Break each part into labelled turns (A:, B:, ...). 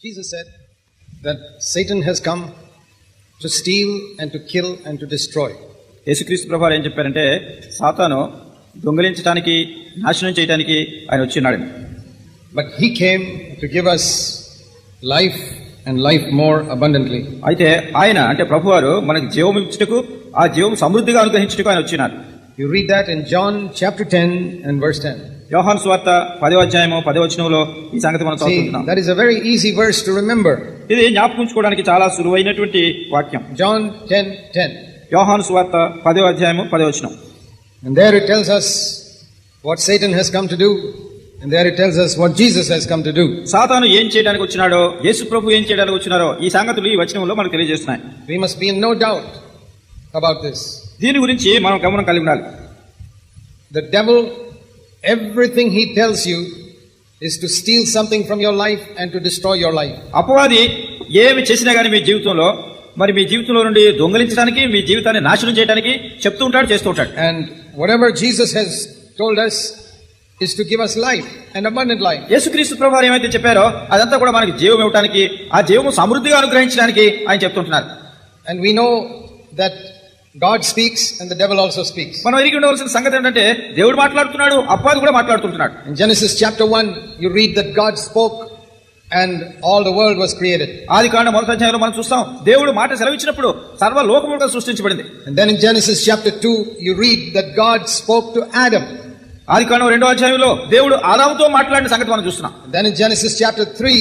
A: Jesus said that Satan has come to steal and to kill and to destroy.
B: యేసుక్రీస్తు ప్రభు ఏం చెప్పారంటే సాతాను దొంగిలించడానికి నాశనం చేయడానికి ఆయన వచ్చినాడు
A: But he came to give us life and life more abundantly.
B: అయితే ఆయన అంటే ప్రభువారు మనకి జీవం ఇచ్చుటకు ఆ జీవం సమృద్ధిగా అనుగ్రహించుటకు ఆయన వచ్చినారు
A: You read that in John chapter 10 and verse 10.
B: Yohanu స్వార్త పదో అధ్యాయము పదో వచనంలో ఈ సంగతి మనం చదువుతున్నాం
A: that is a very easy verse to remember.
B: ఇది జ్ఞాపకుంచుకోవడానికి చాలా సులువైనటువంటి వాక్యం
A: John 10 10.
B: యోహాను స్వార్త పదో అధ్యాయము పదో వచనం
A: And there it tells us what Satan has come to do, and there it tells us what Jesus has come to do.
B: సాతాను ఏం చేయడానికి వచ్చినాడో యేసు ప్రభు ఏం చేయడానికి వచ్చినారో ఈ సంగతులు ఈ వచనంలో మనకు తెలియజేస్తున్నాయి
A: We must be in no doubt about this.
B: దీని గురించి మనం గమనం కలిగి ఉండాలి
A: The devil, everything he tells you is to steal something from your life and to destroy your life.
B: అపవాది ఏమి చేసినా కానీ మీ జీవితంలో మరి మీ జీవితంలో నుండి దొంగలించడానికి మీ జీవితాన్ని నాశనం చేయడానికి చెప్తూ ఉంటాడు చేస్తూ ఉంటాడు
A: And whatever Jesus has told us is to give us life and abundant life.
B: యేసుక్రీస్తు ప్రభు వారు ఏమైతే చెప్పారో అదంతా కూడా మనకి జీవం ఇవ్వడానికి ఆ జీవము సమృద్ధిగా అనుగ్రహించడానికి ఆయన చెప్తుంటున్నారు
A: And we know that God speaks and the devil also speaks.
B: మనం ఎరిగి ఉండవలసిన సంగతి ఏంటంటే దేవుడు మాట్లాడుతున్నాడు అపవాది కూడా మాట్లాడుతుంటున్నాడు
A: In Genesis chapter 1, you read that God spoke and all the world was created.
B: ఆది కాండ మొదటి అధ్యాయంలో మనం చూస్తాం దేవుడు మాట సెలవిచ్చినప్పుడు సర్వ లోకములుగా సృష్టించబడింది
A: And then in Genesis chapter 2, you read that God spoke to Adam.
B: ఆది కాండం రెండో అధ్యాయంలో దేవుడు ఆదాముతో మాట్లాడిన సంగతి మనం చూస్తున్నాం
A: then in Genesis chapter 3,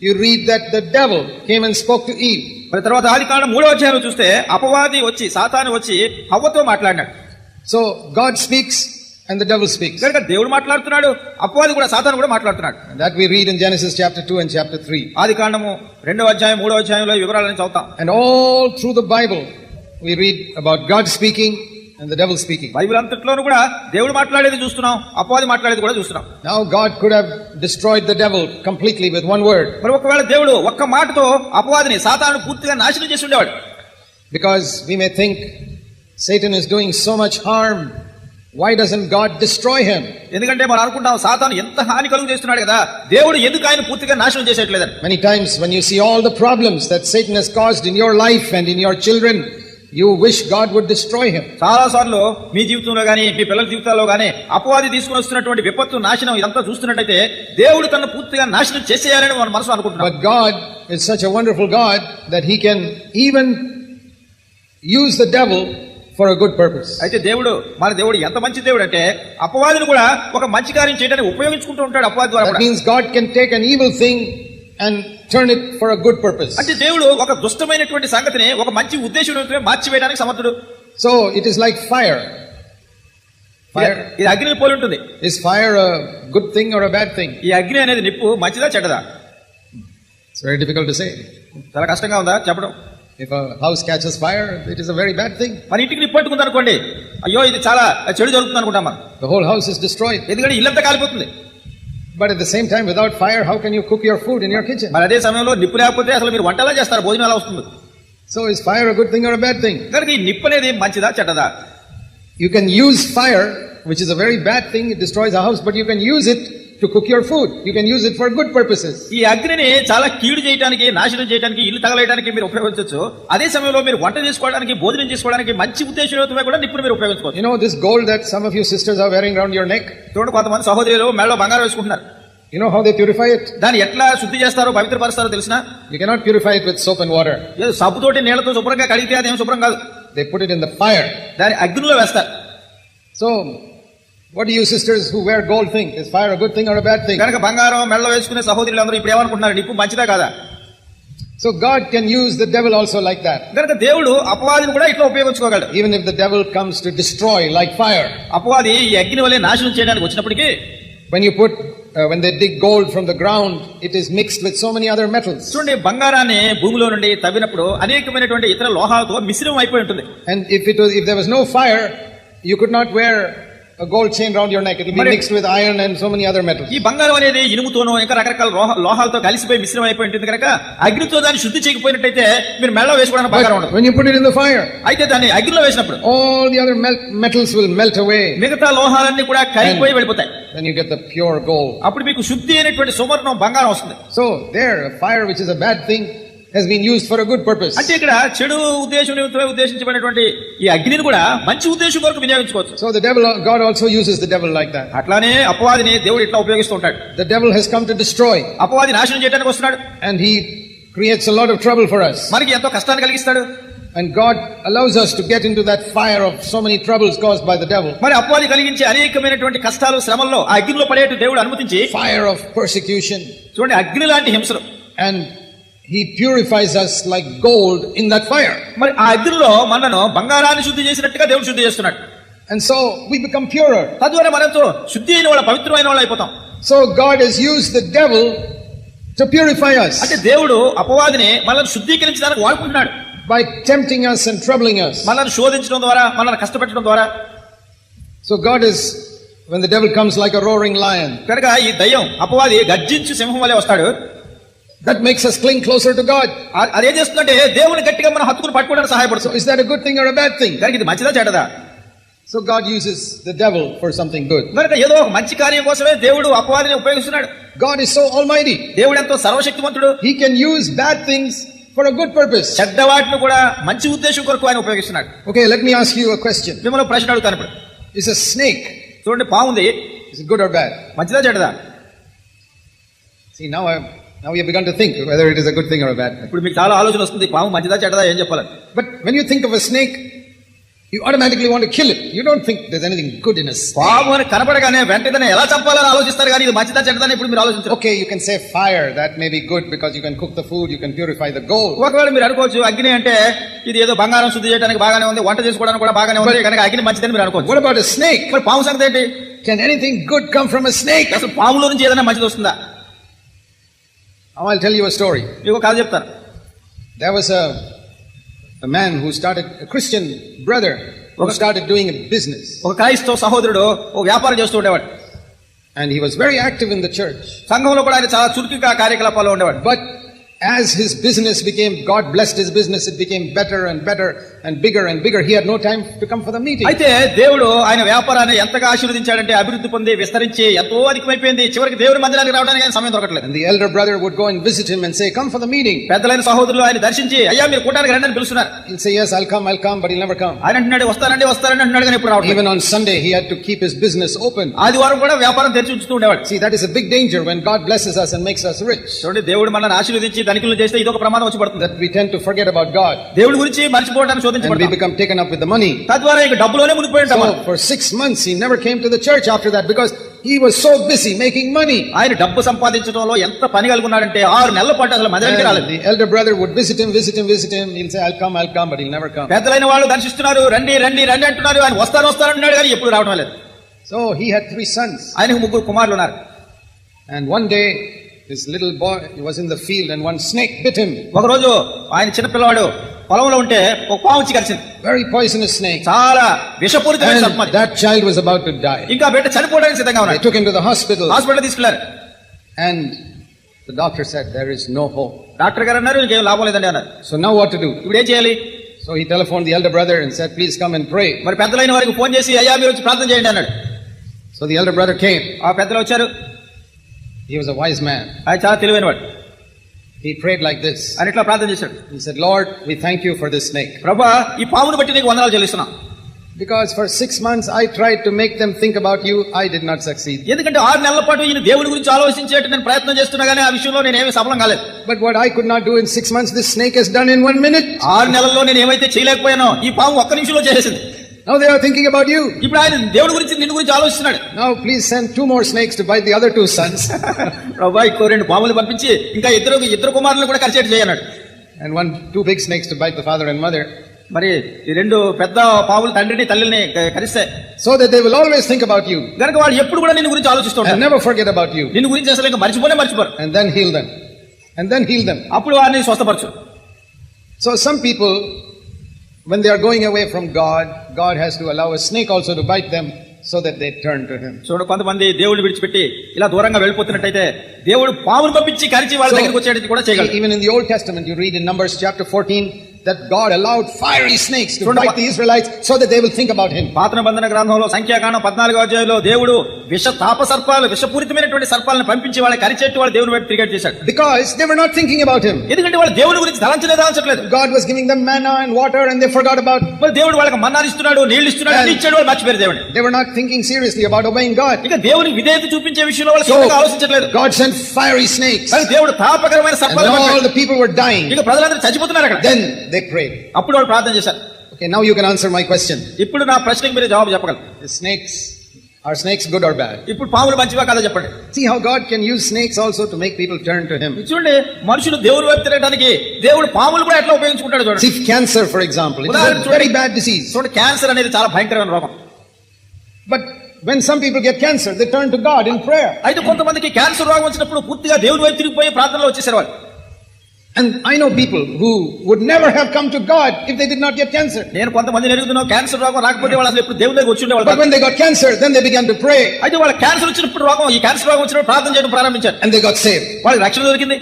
A: you read that the devil came and spoke to Eve.
B: మరి తర్వాత ఆది కాండం మూడో అధ్యాయంలో చూస్తే అపవాది వచ్చి సాతాను వచ్చి హవ్వతో మాట్లాడినాడు
A: So God speaks and the devil speaks.
B: కనుక దేవుడు మాట్లాడుతున్నాడు అపవాది కూడా సాతాను కూడా మాట్లాడుతున్నాడు
A: that we read in Genesis chapter 2 and chapter 3.
B: ఆది కాండము రెండో అధ్యాయం మూడో అధ్యాయంలో వివరాలను చదువుతాం
A: And all through the Bible, we read about God speaking and the devil speaking.
B: Bible అంతట్లోనూ కూడా దేవుడు మాట్లాడేది చూస్తున్నాం అపవాది మాట్లాడేది కూడా చూస్తున్నాం
A: Now God could have destroyed the devil completely with one word
B: మరి ఒకవేళ దేవుడు ఒక్క మాటతో అపవాదిని సాతాను పూర్తిగా నాశనం చేసి ఉండేవాడు
A: because we may think Satan is doing so much harm. Why doesn't God destroy him?
B: ఎందుకంటే మనం అనుకుంటాం సాతాను ఎంత హాని కలుగు చేస్తున్నాడు కదా దేవుడు ఎందుకు ఆయన పూర్తిగా నాశనం చేసేట్లేదని
A: Many times when you see all the problems that Satan has caused in your life and in your children, you wish God would destroy him.
B: చాలా సార్లు మీ జీవితంలో గానీ మీ పిల్లల జీవితాల్లో గానీ అపవాది తీసుకుని వస్తున్నటువంటి విపత్తు నాశనం ఇదంతా చూస్తున్నట్టయితే దేవుడు తనను పూర్తిగా నాశనం చేసేయాలని మన మనసు అనుకుంటున్నాం
A: But God is such a wonderful God that he can even use the devil for a good purpose.
B: అయితే దేవుడు మన దేవుడు ఎంత మంచి దేవుడు అంటే అపవాదిని కూడా ఒక మంచి కార్యం చేయడానికి ఉపయోగించుకుంటూ ఉంటాడు అపవాది ద్వారా
A: That
B: కూడా.
A: means God can take an and turn it for a good purpose.
B: అంటే దేవుడు ఒక దుష్టమైనటువంటి సంగతిని ఒక మంచి ఉద్దేశం మార్చివేయడానికి సమర్థుడు
A: So it is like fire. Fire.
B: ఇది అగ్నిని పోలి ఉంటుంది
A: Is fire a good thing or a bad thing?
B: ఈ అగ్ని అనేది నిప్పు మంచిదా చెడ్డదా
A: It's very difficult to say.
B: చాలా కష్టంగా ఉందా చెప్పడం
A: If a house catches fire, it is a very bad thing.
B: మన ఇంటికి నిప్పు పట్టుకుంది అనుకోండి అయ్యో ఇది చాలా చెడు జరుగుతుంది అనుకుంటాం మనం
A: The whole house is destroyed.
B: ఎందుకంటే ఇల్లంతా కాలిపోతుంది
A: But at the same time, without fire, how can you cook your food in your kitchen?
B: మరి అదే సమయంలో నిప్పు లేకపోతే అసలు మీరు వంట ఎలా చేస్తారు భోజనం ఎలా వస్తుంది
A: So is fire a good thing or a bad thing?
B: కనుక ఈ నిప్పు అనేది మంచిదా చెడ్డదా
A: You can use fire, which is a very bad thing, it destroys a house, but you can use it to cook your food. You can use it for good purposes.
B: ఈ అగ్నిని చాలా కీడు చేయడానికి నాశనం చేయడానికి ఇల్లు తగలేయడానికి మీరు ఉపయోగించవచ్చు అదే సమయంలో మీరు వంట చేసుకోవడానికి భోజనం చేసుకోవడానికి మంచి ఉద్దేశంతో కూడా నిప్పును మీరు ఉపయోగించుకోవచ్చు
A: You know this gold that some of you sisters are wearing around your neck?
B: చూడండి కొంతమంది సహోదరులు మెడలో బంగారం వేసుకుంటున్నారు
A: You know how they purify it?
B: దాన్ని ఎట్లా శుద్ధి చేస్తారో పవిత్రపరుస్తారో తెలిసిన
A: You cannot purify it with soap and water.
B: ఏదో సబ్బుతోటి నీళ్ళతో శుభ్రంగా కడిగితే అదేం శుభ్రం కాదు
A: They put it in the fire.
B: దాని అగ్నిలో వేస్తారు
A: So, what do you sisters who wear gold think? Is fire a good thing or a bad thing?
B: కనుక బంగారం మెడలో వేసుకునే సహోదరులు అందరూ ఇప్పుడు ఏమనుకుంటున్నారు నిప్పు మంచిదా కాదా
A: So God can use the devil also like that.
B: కనుక దేవుడు అపవాదిని కూడా ఇట్లా ఉపయోగించుకోగలడు
A: Even if the devil comes to destroy like fire.
B: అపవాది ఈ అగ్ని వల్లే నాశనం చేయడానికి వచ్చినప్పటికీ
A: When you put, uh, when they dig gold from the ground, it is mixed with so many other metals.
B: చూడండి బంగారాన్ని భూమిలో నుండి తవ్వినప్పుడు అనేకమైనటువంటి ఇతర లోహాలతో మిశ్రమం అయిపోయి ఉంటుంది
A: And if it was, if there was no fire, you could not wear a gold chain around your neck. It will be mixed with iron and so many other metals.
B: ఈ బంగారం అనేది ఇనుముతోనో ఇంకా రకరకాల లోహ- లోహాలతో కలిసిపోయి మిశ్రమం అయిపోయి ఉంటుంది కనుక అగ్నితో దాన్ని శుద్ధి చేయకపోయినట్టయితే మీరు మెళ్ళ వేసుకోవడానికి బంగారం ఉండదు
A: when you put it in the fire,
B: అయితే దాన్ని అగ్నిలో వేసినప్పుడు
A: all the other metals will melt away.
B: మిగతా లోహాలన్నీ కూడా కరిగిపోయి వెళ్ళిపోతాయి
A: Then you get the pure gold.
B: అప్పుడు మీకు శుద్ధి అయినటువంటి సువర్ణం బంగారం వస్తుంది
A: So there, a fire which is a bad thing has been used for a good purpose.
B: అంటే ఇక్కడ చెడు ఉద్దేశం నిమిత్తమే ఉద్దేశించబడినటువంటి ఈ అగ్నిని కూడా మంచి ఉద్దేశం కొరకు వినియోగించుకోవచ్చు
A: So the devil, God also uses the devil like that.
B: అట్లానే అపవాదిని దేవుడు ఇట్లా ఉపయోగిస్తూ ఉంటాడు
A: The devil has come to destroy
B: అపవాది నాశనం చేయడానికి వస్తున్నాడు
A: and he creates a lot of trouble for us.
B: మనకి ఎంతో కష్టాన్ని కలిగిస్తాడు
A: And God allows us to get into that fire of so many troubles caused by the devil.
B: మరి అపవాది కలిగించే అనేకమైనటువంటి కష్టాలు శ్రమల్లో ఆ అగ్నిలో పడేట్టు దేవుడు అనుమతించి
A: Fire of persecution.
B: చూడండి అగ్ని లాంటి హింసలు
A: And he purifies us like gold in that fire.
B: మరి ఆ అగ్నిలో మనను బంగారాన్ని శుద్ధి చేసినట్టుగా దేవుడు శుద్ధి చేస్తున్నాడు
A: And so we become purer.
B: తద్వారా మనతో శుద్ధి అయిన వాళ్ళ పవిత్రమైన వాళ్ళు అయిపోతాం
A: So God has used the devil to purify
B: అంటే
A: us
B: దేవుడు అపవాదిని మనల్ని శుద్ధీకరించడానికి వాడుకుంటున్నాడు
A: by tempting us and troubling us.
B: మనల్ని శోధించడం ద్వారా మనల్ని కష్టపెట్టడం ద్వారా
A: So God is, when the devil comes like a roaring lion,
B: కనుక ఈ దయ్యం అపవాది గర్జించి సింహం వలె వస్తాడు
A: that makes us cling closer to God.
B: ఆ- అదేం చేస్తుందంటే దేవుని గట్టిగా మనం హత్తుకుని పట్టుకోవడానికి
A: So
B: సహాయపడుతుంది
A: is that a good thing or a bad thing?
B: కనుక ఇది మంచిదా చెడ్డదా
A: So God uses the devil for something good.
B: కనుక ఏదో ఒక మంచి కార్యం కోసమే దేవుడు అపవాదిని ఉపయోగిస్తున్నాడు
A: God is so almighty.
B: దేవుడు ఎంతో సర్వశక్తివంతుడు
A: He can use bad things for a good purpose.
B: చెడ్డ వాటిని కూడా మంచి ఉద్దేశం కొరకు ఆయన ఉపయోగిస్తున్నాడు
A: Okay, let me ask you a question.
B: మిమ్మల్ని ఒక ప్రశ్న అడుగుతాను ఇప్పుడు
A: Is a snake,
B: చూడండి పావుంది
A: is it good or bad?
B: మంచిదా చెడ్డదా
A: See, now I now we have begun to think whether it is a good thing or a bad thing.
B: ఇప్పుడు మీకు చాలా ఆలోచన వస్తుంది పాము మంచిదా చెడ్డదా ఏం చెప్పాలని
A: But when you think of a snake, you automatically want to kill it. You don't think there's anything good in a snake.
B: పాము అని కనపడగానే వెంటనే ఎలా చంపాలని ఆలోచిస్తారు కానీ ఇది మంచిదా చెడ్డదని ఇప్పుడు మీరు ఆలోచించారు
A: Okay, you can say fire, that may be good because you can cook the food, you can purify the gold.
B: ఒకవేళ మీరు అనుకోవచ్చు అగ్ని అంటే ఇది ఏదో బంగారం శుద్ధి చేయడానికి బాగానే ఉంది వంట చేసుకోవడానికి కూడా బాగానే ఉంది కనుక అగ్ని మంచిదని మీరు అనుకోవచ్చు
A: What about a snake?
B: మరి పాము సంగతి ఏంటి
A: Can anything good come from a snake?
B: అసలు పాములో నుంచి ఏదైనా మంచిది వస్తుందా
A: I'll tell you a story.
B: మీకు ఒక కథ చెప్తాను
A: There was a, a man who started, a Christian brother, who started doing a business.
B: ఒక క్రైస్తవ సహోదరుడు ఒక వ్యాపారం చేస్తూ ఉండేవాడు
A: And he was very active in the church.
B: సంఘంలో కూడా ఆయన చాలా చురుకుగా కార్యకలాపాల్లో ఉండేవాడు
A: But as his business became, God blessed his business, it became better and better and bigger and bigger. He had no time to come for the meeting.
B: అయితే దేవుడు ఆయన వ్యాపారాన్ని ఎంతగా ఆశీర్వదించాడంటే అభివృద్ధి పొంది విస్తరించి ఎంతో అధికమైపోయింది చివరికి దేవుడి మందిరానికి రావడానికి ఆయన సమయం దొరకట్లేదు
A: And the elder brother would go and visit him and say, Come for the meeting.
B: పెద్దలైన సహోదరులు ఆయన దర్శించి అయ్యా మీరు కూటానికి రండి అని పిలుస్తున్నారు
A: He'll say, Yes, I'll come, I'll come, but he'll never come.
B: ఆయన అంటున్నాడు వస్తానండి వస్తానండి అంటున్నాడు కానీ ఇప్పుడు రావట్లేదు
A: Even on Sunday, he had to keep his business open.
B: ఆదివారం కూడా వ్యాపారం తెరిచి ఉంచుతూ ఉండేవాడు
A: See, that is a big danger when God blesses us and makes us rich.
B: చూడండి దేవుడు మనల్ని ఆశీర్వదించి ధనికులు చేస్తే ఇది ఒక ప్రమాదం వచ్చి పడుతుంది
A: That we tend to forget about God
B: దేవుడి గురించి మర్చిపోవడానికి
A: and we
B: శోధించబడతాం
A: become taken up with the money.
B: తద్వారా ఇక డబ్బులోనే మునిగిపోయి ఉంటాం మనం.
A: So for six months, he never came to the church after that because he was so busy making money.
B: ఆయన డబ్బు సంపాదించడంలో ఎంత పని కలిగి ఉన్నాడంటే ఆరు నెలల పాటు అసలు మందిరానికి
A: And
B: రాలేదు
A: the elder brother would visit him, visit him, visit him. He'll say, I'll come, I'll come, but he'll never come.
B: పెద్దలైన వాళ్ళు దర్శిస్తున్నారు రండి రండి రండి అంటున్నారు ఆయన వస్తాను వస్తాను అంటున్నాడు కానీ ఎప్పుడు రావడం లేదు
A: So he had three sons.
B: ఆయనకు ముగ్గురు కుమారులు ఉన్నారు
A: And one day, this little boy, he was in the field and one snake bit him.
B: ఒకరోజు ఆయన చిన్నపిల్లవాడు పొలంలో ఉంటే ఒక పాము వచ్చి కలిసింది
A: Very poisonous snake.
B: చాలా విషపూరితమైన సర్పం
A: And
B: అది.
A: that child was about to die.
B: ఇంకా బిడ్డ చనిపోవడానికి సిద్ధంగా
A: They
B: ఉన్నాడు
A: took him to the hospital
B: hospital తీసుకెళ్లారు
A: and the doctor said, there is no hope.
B: Doctor గారు అన్నారు ఇంకేం లాభం లేదండి అన్నారు
A: So now what to do?
B: ఇప్పుడు ఏం చేయాలి
A: So he telephoned the elder brother and said, please come and pray.
B: మరి పెద్దలైన వారికి ఫోన్ చేసి అయ్యా మీరు వచ్చి ప్రార్థన చేయండి అన్నాడు
A: So the elder brother came.
B: ఆ పెద్దలు వచ్చారు
A: He was a wise man.
B: ఆయన చాలా తెలివైన వాడు
A: He prayed like this.
B: ఆయన ఇట్లా ప్రార్థన చేశాడు
A: He said, Lord, we thank you for this snake.
B: ప్రభా ఈ పామును బట్టి నీకు వందనాలు చెల్లిస్తున్నాం
A: Because for six months I tried to make them think about you. I did not succeed.
B: ఎందుకంటే ఆరు నెలల పాటు ఈయన దేవుడి గురించి ఆలోచించేట్టు నేను ప్రయత్నం చేస్తున్నా కానీ ఆ విషయంలో నేను ఏమీ సఫలం కాలేదు
A: But what I could not do in six months, this snake has done in one minute.
B: ఆరు నెలల్లో నేను ఏమైతే చేయలేకపోయానో ఈ పాము ఒక్క నిమిషంలో చేసేసింది
A: Now they are thinking about you.
B: ఇప్పుడు ఆయన దేవుడి గురించి నిన్ను గురించి ఆలోచిస్తున్నాడు
A: Now please send two more snakes to bite the other two sons.
B: ప్రభా ఇంకో రెండు పాములు పంపించి ఇంకా ఇద్దరు ఇద్దరు కుమారులను కూడా కలిసేట్టు చేయన్నాడు
A: and one, two big snakes to bite the father and mother.
B: మరి ఈ రెండు పెద్ద పాములు తండ్రిని తల్లిని క- కలిస్తే
A: So that they will always think about you
B: కనుక వాళ్ళు ఎప్పుడు కూడా నిన్ను గురించి
A: and
B: ఆలోచిస్తుంటారు
A: never forget about you.
B: నిన్ను గురించి అసలు ఇంకా మర్చిపోనే మర్చిపోరు
A: And then heal them. And then heal them.
B: అప్పుడు వారిని స్వస్థపరచు
A: So some people, when they are going away from God, God has to allow a snake also to bite them so that they turn to him.
B: చూడండి కొంతమంది దేవుడిని విడిచిపెట్టి ఇలా దూరంగా వెళ్ళిపోతున్నట్టయితే దేవుడు పావును పంపించి కరిచి వాళ్ళ దగ్గరికి వచ్చేటట్టు కూడా చేయగలరు
A: Even in the Old Testament, you read in Numbers chapter 14 that God allowed fiery snakes to bite the Israelites so that they will think about him.
B: పాత నిబంధన గ్రంథంలో సంఖ్యాకాండం పద్నాలుగో అధ్యాయంలో దేవుడు విష తాప సర్పాలు విషపూరితమైనటువంటి సర్పాలను పంపించి వాళ్ళ కరిచేట్టు వాళ్ళ దేవుని వైపు క్రికెట్ చేశాడు
A: Because they were not thinking about him.
B: ఎందుకంటే వాళ్ళ దేవుని గురించి తలంచలే తలంచట్లేదు
A: God was giving them manna and water and they forgot about
B: మరి దేవుడు వాళ్ళకి మన్నాలు ఇస్తున్నాడు నీళ్ళు ఇస్తున్నాడు అన్ని ఇచ్చాడు వాళ్ళు మర్చిపోయారు దేవుని
A: They were not thinking seriously about obeying God.
B: ఇక దేవుని విధేయత చూపించే విషయంలో వాళ్ళు శ్రద్ధగా ఆలోచించట్లేదు
A: God sent fiery snakes
B: కానీ దేవుడు తాపకరమైన సర్పాలు పంపాడు.
A: the people were dying.
B: ఇక ప్రజలందరూ చచ్చిపోతున్నారు అక్కడ
A: Then they prayed.
B: అప్పుడు వాళ్ళు ప్రార్థన చేశారు
A: Okay, now you can answer my question.
B: ఇప్పుడు నా ప్రశ్నకి మీరు జవాబు చెప్పగలరు
A: The snakes, or snakes good or bad
B: ఇప్పుడు పాములు మంచివా కదా చెప్పండి.
A: See how God can use snakes also to make people turn to him
B: చూడండి మనుషులు దేవుని వైపు తిరగడానికి దేవుడు పాములు కూడా ఎట్లా ఉపయోగించుకుంటాడు చూడండి.
A: See cancer for example it's very bad disease
B: చూడండి క్యాన్సర్ అనేది చాలా భయంకరమైన రోగం.
A: But when some people get cancer they turn to god in prayer.
B: అయితే కొంతమందికి క్యాన్సర్ రోగం వచ్చినప్పుడు పూర్తిగా దేవుని వైపు తిరిగిపోయి ప్రార్థనలో వచ్చేసారు వాళ్ళు
A: And I know people who would never have come to God if they did not get cancer.
B: నేను కొంతమంది ఎరుగుతున్నావు క్యాన్సర్ రోగం రాకపోతే వాళ్ళు అసలు ఎప్పుడు దేవుని దగ్గర వచ్చి ఉండేవాళ్ళు
A: But when they got cancer, then they began to pray
B: అయితే వాళ్ళ క్యాన్సర్ వచ్చినప్పుడు రోగం ఈ క్యాన్సర్ రోగం వచ్చినప్పుడు ప్రార్థన చేయడం ప్రారంభించారు
A: and they got saved.
B: వాళ్ళకి రక్షణ దొరికింది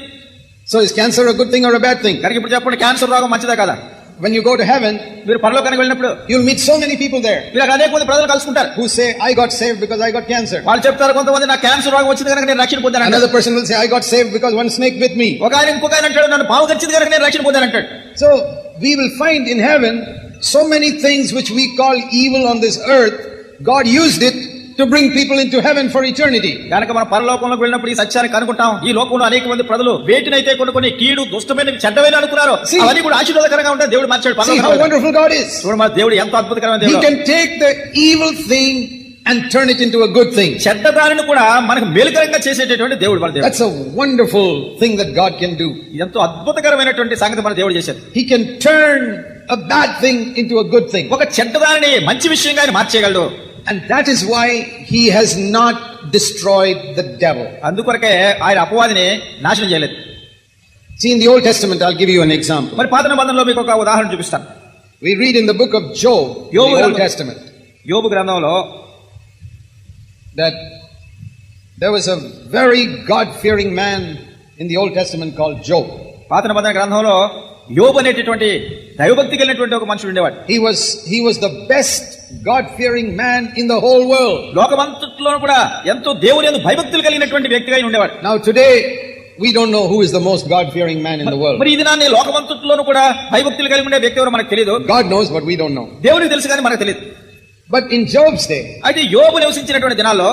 A: So is cancer a good thing or a bad thing?
B: కనుక ఇప్పుడు చెప్పండి క్యాన్సర్ రోగం మంచిదా కదా
A: When you go to heaven,
B: మీరు పరలోకానికి వెళ్ళినప్పుడు
A: you'll meet so many people there
B: మీరు అక్కడ అనేక మంది ప్రజలు కలుసుకుంటారు
A: who say, I got saved because I got cancer.
B: వాళ్ళు చెప్తారు కొంతమంది నాకు క్యాన్సర్ రోగం వచ్చింది కనుక నేను రక్షణ పొందాను
A: Another person will say, I got saved because one snake bit me.
B: ఒక ఆయన ఇంకొక ఆయన అంటాడు నన్ను పాము గడిచింది కనుక నేను రక్షణ పొందాను అంటాడు
A: So we will find in heaven so many things which we call evil on this earth. God used it to bring people into heaven for eternity.
B: కనుక మన పరలోకంలోకి వెళ్ళినప్పుడు ఈ సత్యాన్ని కనుక్కుంటాం ఈ లోకంలో అనేక మంది ప్రజలు వేటినైతే కొన్ని కొన్ని కీడు దుష్టమైన చెడ్డమైన అనుకున్నారు అవన్నీ కూడా ఆశీర్వాదకరంగా ఉంటాయి దేవుడు మార్చాడు పరలోకంలో.
A: wonderful God is.
B: చూడు మన దేవుడు ఎంత అద్భుతకరమైన
A: He
B: దేవుడు
A: can take the evil thing and turn it into a good thing.
B: చెడ్డ దానిని కూడా మనకు మేలుకరంగా చేసేటటువంటి దేవుడు మన దేవుడు
A: That's a wonderful thing that God can do.
B: ఎంతో అద్భుతకరమైనటువంటి సంగతి మన దేవుడు చేశాడు
A: He can turn a bad thing into a good thing.
B: ఒక చెడ్డ దానిని మంచి విషయంగా మార్చేయగలడు
A: And that is why he has not destroyed the devil.
B: అందుకొరకే ఆయన అపవాదిని నాశనం చేయలేదు
A: See, in the Old Testament, I'll give you an example.
B: మరి పాత నిబంధనలో మీకు ఒక ఉదాహరణ చూపిస్తాను
A: We read in the book of Job, in
B: Job
A: the Old
B: గ్రంథం.
A: Testament,
B: యోబు గ్రంథంలో
A: that there was a very God fearing man in the Old Testament called Job.
B: పాత నిబంధన గ్రంథంలో యోబు అనేటటువంటి దైవభక్తి కలిగినటువంటి ఒక మనుషుడు ఉండేవాడు
A: He was, he was the best God fearing man in the whole world.
B: లోకమంతట్లోనూ కూడా ఎంతో దేవుని యందు భయభక్తులు కలిగినటువంటి వ్యక్తిగా ఆయన ఉండేవాడు
A: Now, today, we don't know who is the most God fearing man in the world.
B: మరి దినాన్ని లోకమంతట్లోనూ కూడా భయభక్తులు కలిగి ఉండే వ్యక్తి ఎవరో మనకు తెలియదు
A: God knows, but we don't know.
B: దేవునికి తెలుసు కానీ మనకు తెలియదు
A: But in Job's day,
B: అయితే యోబు నివసించినటువంటి దినాల్లో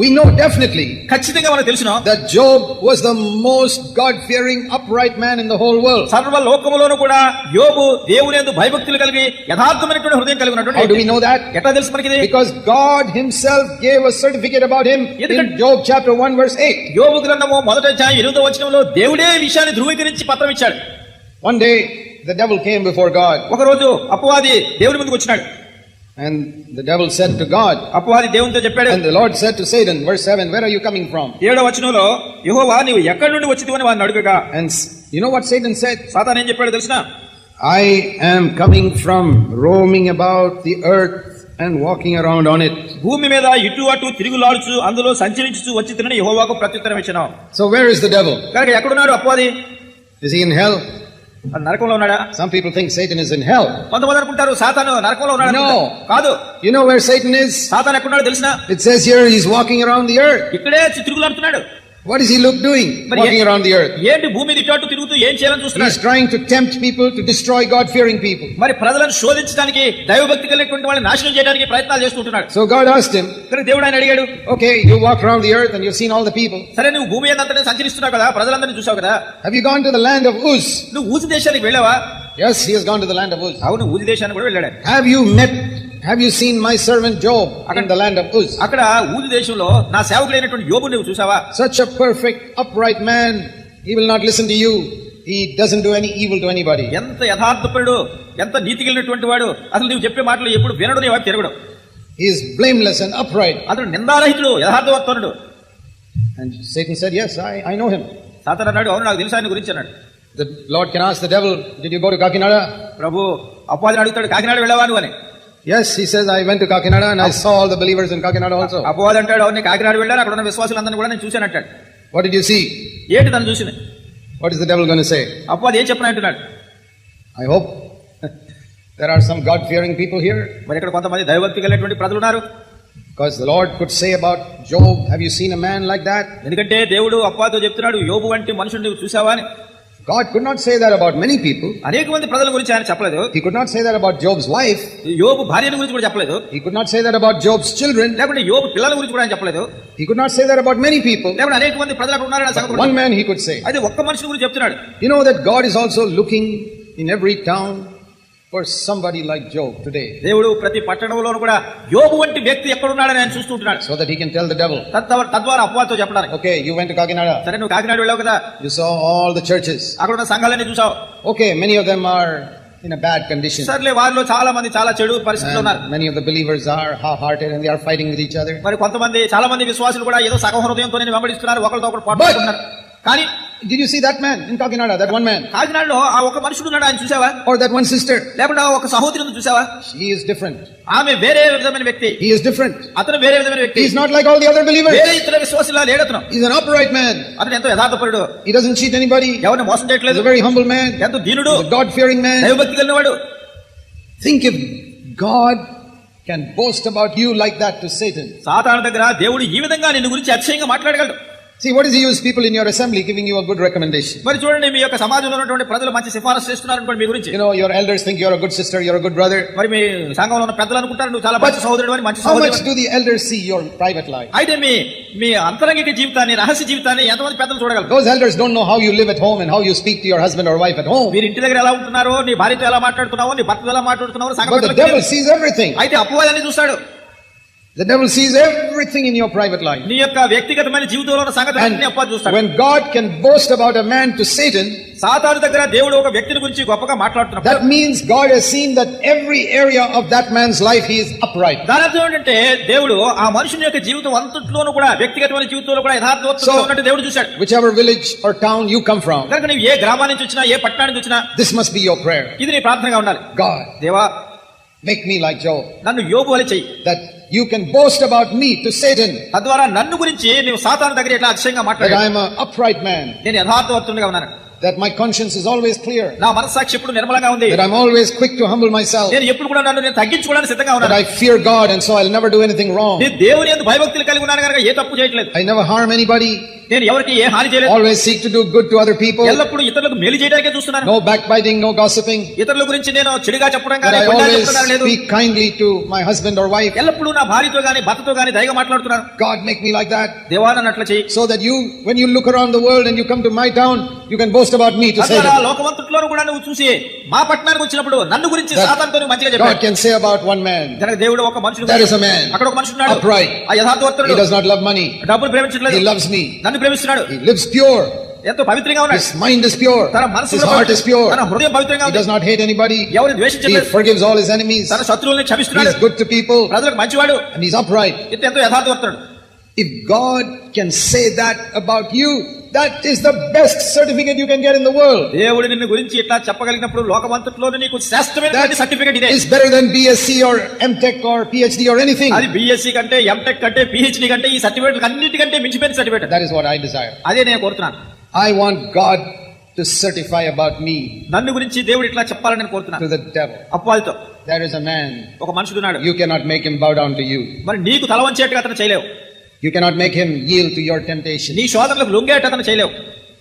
A: we know definitely
B: ఖచ్చితంగా మనకు తెలుసును
A: that Job was the most God fearing, upright man in the whole world.
B: సర్వ లోకములోను కూడా యోబు దేవుని యందు భయభక్తులు కలిగి యథార్థమైనటువంటి హృదయం కలిగి
A: How do we
B: ఉన్నటువంటి
A: know that?
B: ఎట్లా తెలుసు మనకి?
A: Because God Himself gave a certificate about him in Job chapter 1, verse 8.
B: యోబు గ్రంథము మొదట అధ్యాయం ఎనిమిదో వచనంలో దేవుడే విషయాన్ని ధృవీకరించి పత్రం ఇచ్చాడు
A: One day, the devil came before God,
B: ఒక రోజు అపవాది దేవుని ముందుకు వచ్చినాడు
A: and the devil said to God,
B: అపవాది దేవునితో చెప్పాడు
A: and the Lord said to Satan, verse 7, Where are you coming from?
B: ఏడో వచనంలో యెహోవా నీవు ఎక్కడి నుండి వచ్చింది అని వాడిని అడుగగా
A: And s- you know what Satan said?
B: Satan ఏం చెప్పాడు తెలిసిన
A: I am coming from roaming about the earth and walking around on it.
B: భూమి మీద ఇటు అటు తిరుగులాడుచు అందులో సంచరించుచు వచ్చి తినని యెహోవాకు ప్రత్యుత్తరం ఇచ్చినావు
A: So, where is the devil?
B: కనుక ఎక్కడున్నాడు అపవాది
A: Is he in hell?
B: ఆ నరకంలో ఉన్నాడా
A: Some people think Satan is in hell.
B: కొంతమంది అనుకుంటారు సాతాను నరకంలో ఉన్నాడు
A: No.
B: అనుకుంటారు. కాదు
A: You know where Satan is?
B: Satan ఎక్కడున్నాడు తెలిసిన
A: It says here he's walking around the earth.
B: ఇక్కడే తిరుగులాడుతున్నాడు
A: What is he look doing?
B: But
A: Walking
B: ye-
A: around the earth.
B: ఏంటి భూమి మీద ఇటు అటు తిరుగుతూ ఏం చేయాలని చూస్తున్నాడు
A: He's trying to tempt people to destroy God fearing people.
B: మరి ప్రజలను శోధించడానికి దైవభక్తి కలిగినటువంటి వాళ్ళని నాశనం చేయడానికి ప్రయత్నాలు చేస్తుంటున్నాడు
A: So God asked him,
B: కానీ దేవుడు ఆయన అడిగాడు
A: Okay, you walk around the earth and you've seen all the people.
B: సరే నువ్వు భూమి అంతటా సంచరిస్తున్నావు కదా ప్రజలందరినీ చూసావు కదా
A: Have you gone to the land of Uz?
B: నువ్వు ఊజి దేశానికి వెళ్ళావా
A: Yes, he has gone to the land of Uz.
B: అవును ఊజి దేశానికి కూడా వెళ్ళాడు
A: Have you met, have you seen my servant Job in the land of Uz?
B: అక్కడ ఊజి దేశంలో నా సేవకులైనటువంటి యోబు నువ్వు చూసావా
A: Such a perfect, upright man. He will not listen to you. He doesn't do any evil to anybody.
B: ఎంత యథార్థపరుడు ఎంత నీతి కలిగినటువంటి వాడు అసలు నువ్వు చెప్పే మాటలు ఎప్పుడు వినడు నీ వైపు తిరగడు
A: He is blameless and upright.
B: అతడు నిందారహితుడు యథార్థవర్తనుడు
A: And Satan said, Yes, I, I know him.
B: Satan అన్నాడు అవును నాకు తెలుసు ఆయన గురించి అన్నాడు
A: The Lord can ask the devil, Did you go to Kakinada?
B: ప్రభు అపవాదిని అడుగుతాడు కాకినాడ వెళ్ళావా నువ్వు అని
A: Yes, he says, I went to Kakinada and I saw all the believers in Kakinada also.
B: అపవాది అంటాడు అవును కాకినాడ వెళ్ళాను అక్కడ ఉన్న విశ్వాసులందరినీ కూడా నేను చూశాను అంటాడు
A: What did you see?
B: ఏంటి తను చూసింది
A: What is the devil going to say?
B: అపవాది ఏం చెప్పిన అంటున్నాడు
A: I hope there are some God fearing people here.
B: మరి ఇక్కడ కొంతమంది దైవభక్తి కలిగినటువంటి ప్రజలు ఉన్నారు
A: Because the Lord could say about Job, Have you seen a man like that?
B: ఎందుకంటే దేవుడు అపవాదితో చెప్తున్నాడు యోబు వంటి మనుషుని నువ్వు చూసావా అని
A: God could not say that about many people.
B: అనేక మంది ప్రజల గురించి ఆయన చెప్పలేదు
A: He could not say that about Job's wife.
B: యోబు భార్యల గురించి కూడా చెప్పలేదు
A: He could not say that about Job's children.
B: లేకుంటే యోబు పిల్లల గురించి కూడా ఆయన చెప్పలేదు
A: He could not say that about many people.
B: లేకుంటే అనేక మంది ప్రజలు అక్కడ ఉన్నారని సంగతి
A: One
B: కూడా-
A: man he could say.
B: అది ఒక్క మనిషి గురించి చెప్తున్నాడు
A: You know that God is also looking in every town for somebody like Job today
B: దేవుడు ప్రతి పట్టణంలోనూ కూడా యోబు వంటి వ్యక్తి ఎక్కడున్నాడని ఆయన చూస్తుంటున్నాడు
A: so that he can tell the devil,
B: తద్వారా అపవాదితో చెప్పడానికి
A: okay, you went to Kakinada,
B: సరే నువ్వు కాకినాడ వెళ్ళావు కదా
A: you saw all the churches.
B: అక్కడ ఉన్న సంఘాలన్నీ చూసావు
A: Okay, many of them are in a bad condition.
B: సర్లే వారిలో చాలా మంది చాలా చెడు పరిస్థితులు ఉన్నారు
A: many of the believers are half-hearted and they are fighting with each other.
B: మరి కొంతమంది చాలా మంది విశ్వాసులు కూడా ఏదో సగం హృదయంతో నేను వెంబడిస్తున్నారు ఒకరితో ఒకరు పాటుకుంటున్నారు కానీ
A: Did you see that man in Kakinada, that one man?
B: కాకినాడలో ఆ ఒక మనుషుడు ఉన్నాడు ఆయన చూసావా
A: Or that one sister?
B: లేకుండా ఆ ఒక సహోదరుని చూసావా
A: She is different.
B: ఆమె వేరే విధమైన వ్యక్తి
A: He is different.
B: అతను వేరే విధమైన వ్యక్తి
A: He is not like all the other believers.
B: వేరే ఇతర విశ్వాసులా లేడు అతను
A: He's an upright man.
B: అతను ఎంతో యథార్థపరుడు
A: He doesn't cheat anybody.
B: ఎవరిని మోసం
A: He's
B: చేయట్లేదు
A: a very humble man.
B: ఎంతో దీనుడు
A: He's a God-fearing man.
B: దైవభక్తి కలిగినవాడు
A: Think if God can boast about you like that to Satan.
B: సాతాను దగ్గర దేవుడు ఈ విధంగా నిన్ను గురించి అతిశయంగా మాట్లాడగలడు
A: See, what does he use people in your assembly giving you a good recommendation?
B: మరి చూడండి మీ యొక్క సమాజంలో ఉన్నటువంటి ప్రజలు మంచి సిఫారసు చేస్తున్నారు అనుకోండి మీ గురించి
A: You know, your elders think you're a good sister, you're a good brother.
B: మరి మీ సంఘంలో ఉన్న పెద్దలు అనుకుంటారు నువ్వు చాలా మంచి సహోదరుడు అని మంచి
A: How much
B: సహోదరుడు
A: do the elders see your private life?
B: అయితే మీ మీ అంతరంగిక జీవితాన్ని రహస్య జీవితాన్ని ఎంతమంది పెద్దలు చూడగలరు
A: Those elders don't know how you live at home and how you speak to your husband or wife at home.
B: మీరు ఇంటి దగ్గర ఎలా ఉంటున్నారో నీ భార్యతో ఎలా మాట్లాడుతున్నావో నీ భర్తతో ఎలా మాట్లాడుతున్నావో సంఘ
A: But the
B: పెద్దలకు
A: devil
B: తెలియదు.
A: sees everything.
B: అయితే అపవాదాన్ని చూస్తాడు
A: The devil sees everything in your private life.
B: నీ యొక్క వ్యక్తిగతమైన జీవితంలో ఉన్న సంగతి అన్ని అపవాది
A: And
B: చూస్తాడు
A: when God can boast about a man to Satan,
B: సాతాను దగ్గర దేవుడు ఒక వ్యక్తిని గురించి గొప్పగా మాట్లాడుతున్నప్పుడు
A: that means God has seen that every area of that man's life he is upright.
B: దాని అర్థం ఏంటంటే దేవుడు ఆ మనుషుని యొక్క జీవితం అంతట్లోనూ కూడా వ్యక్తిగతమైన జీవితంలో కూడా యథార్థవంతుగా
A: So-
B: ఉన్నట్టు దేవుడు చూశాడు
A: Whichever village or town you come from,
B: కనుక నువ్వు ఏ గ్రామం నుంచి వచ్చినా ఏ పట్టణానికి నుంచి వచ్చినా
A: this must be your prayer.
B: ఇది నీ ప్రార్థనగా ఉండాలి
A: God,
B: దేవా
A: make me like Job,
B: నన్ను యోగు వలె చెయ్యి
A: that you can boast about me to Satan,
B: తద్వారా నన్ను గురించి నువ్వు సాతాను దగ్గర ఎట్లా అతిశయంగా
A: that
B: మాట్లాడావు
A: I am an upright man,
B: నేను యథార్థవంతునిగా ఉన్నాను
A: that my conscience is always clear,
B: నా మనస్సాక్షి ఎప్పుడు నిర్మలంగా ఉంది
A: that I'm always quick to humble myself,
B: నేను ఎప్పుడు కూడా నన్ను నేను తగ్గించుకోవడానికి సిద్ధంగా
A: that
B: ఉన్నాను
A: I fear God and so I'll never do anything wrong.
B: నేను దేవుని ఎందు భయభక్తులు కలిగి ఉన్నాను కనుక ఏ తప్పు చేయట్లేదు
A: I never harm anybody,
B: నేను ఎవరికి ఏ హాని చేయలేదు
A: always seek to do good to other people,
B: ఎల్లప్పుడూ ఇతరులకు మేలు చేయడానికే చూస్తున్నాను
A: no backbiting, no gossiping,
B: ఇతరుల గురించి నేను చెడుగా చెప్పడం
A: that
B: కానీ
A: I
B: కొండా
A: always
B: చెప్పడం కానీ లేదు
A: speak kindly to my husband or wife.
B: ఎల్లప్పుడూ నా భార్యతో గానీ భర్తతో గానీ దయగా మాట్లాడుతున్నాను
A: God make me like that
B: దేవాన నట్ల
A: so that you when you look around the world and you come to my town you can boast about me to
B: say
A: అలా
B: లోకమంతట్లో కూడా నువ్వు చూసి మా పట్టణానికి వచ్చినప్పుడు నన్ను గురించి సాతంతో మంచిగా చెప్పాడు.
A: God can say about one man
B: దన దేవుడు ఒక మనిషి
A: దట్ ఇస్ అ మ్యాన్
B: అక్కడ ఒక మనిషి ఉన్నాడు.
A: Upright he does not love money
B: డబ్బులు ప్రేమించట్లేదు.
A: హి లవ్స్ మీ
B: నన్ను ప్రేమిస్తున్నాడు.
A: హి లివ్స్ ప్యూర్
B: ఎంతో పవిత్రంగా ఉన్నాడు
A: his mind is pure,
B: తన మనసు
A: his heart is pure,
B: తన హృదయం పవిత్రంగా
A: he
B: ఉంది
A: does not hate anybody,
B: ఎవరిని
A: he
B: ద్వేషించలేదు
A: forgives all his enemies,
B: తన శత్రువుల్ని
A: he
B: క్షమిస్తున్నాడు
A: is good to people,
B: ప్రజలకు మంచివాడు
A: and he's upright.
B: ఇంత ఎంతో యథార్థవంతుడు
A: If God can say that about you, that is the best certificate you can get in the world.
B: దేవుడు నిన్ను గురించి ఇట్లా చెప్పగలిగినప్పుడు లోకమంతట్లోనూ నీకు శ్రేష్టమైన
A: That
B: సర్టిఫికేట్ ఇదే
A: is better than BSc or MTech or PhD or anything.
B: అది బిఎస్సి కంటే MTech కంటే పిహెచ్డి కంటే ఈ సర్టిఫికేట్ అన్నిటికంటే మించిపోయిన certificate
A: That is what I desire.
B: అదే నేను కోరుతున్నాను
A: I want God to certify about me
B: నన్ను గురించి దేవుడు ఇట్లా చెప్పాలని నేను కోరుతున్నాను. అప్పాలతో
A: There is a man,
B: ఒక మనుషుడు ఉన్నాడు
A: you cannot make him bow down to you.
B: మరి నీకు తల వంచేట్టుగా అతను చేయలేవు
A: You cannot make him yield to your temptation.
B: నీ శోధనలకు లొంగేట అతను చేయలేవు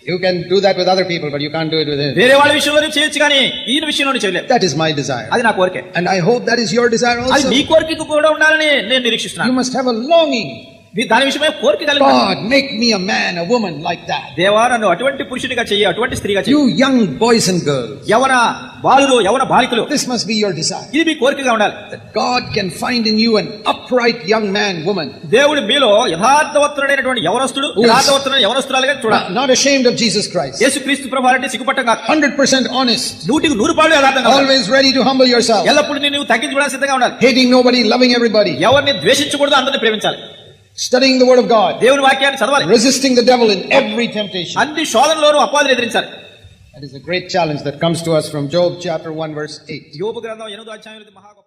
A: You can do that with other people, but you can't do it with him.
B: వేరే వాళ్ళ విషయంలోనే చేయొచ్చు కానీ ఈయన విషయంలోనే చేయలేవు
A: That is my desire.
B: అది నా కోరికే
A: And I hope that is your desire
B: అది
A: also.
B: నీ కోరికకు కూడా ఉండాలని నేను
A: You
B: నిరీక్షిస్తున్నాను
A: must have a longing.
B: నీ దాని విషయమే కోరిక కలిగి
A: God, make me a man, a woman like that.
B: దేవా నన్ను అటువంటి పురుషుడిగా చెయ్యి అటువంటి స్త్రీగా చెయ్యి
A: You young boys and girls,
B: యవన బాలులు యవన బాలికలు
A: this must be your desire.
B: ఇది మీ కోరికగా ఉండాలి
A: That God can find in you an upright young man, woman,
B: దేవుడు మీలో యథార్థవంతుడైనటువంటి యవనస్తుడు
A: is-
B: యథార్థవంతుడైన యవనస్తురాలుగా చూడాలి
A: not ashamed of Jesus Christ,
B: యేసు క్రీస్తు ప్రభు అంటే సిగ్గుపట్టం కాదు
A: 100% honest,
B: నూటికి నూరు పాళ్ళు యథార్థంగా ఉండాలి.
A: always ready to humble yourself,
B: ఎల్లప్పుడూ నేను తగ్గించుకోవడానికి సిద్ధంగా ఉండాలి
A: hating nobody, loving everybody,
B: ఎవరిని ద్వేషించకూడదు అందరిని ప్రేమించాలి
A: studying the word of God,
B: దేవుని వాక్యాన్ని చదవాలి
A: resisting the devil in every temptation.
B: అన్ని శోధనలోనూ అపాదులు ఎదిరించాలి
A: That is a great challenge that comes to us from Job chapter 1 verse 8.
B: యోపు గ్రంథం ఎనిమిదో అధ్యాయంలో ఇది మహా గొప్ప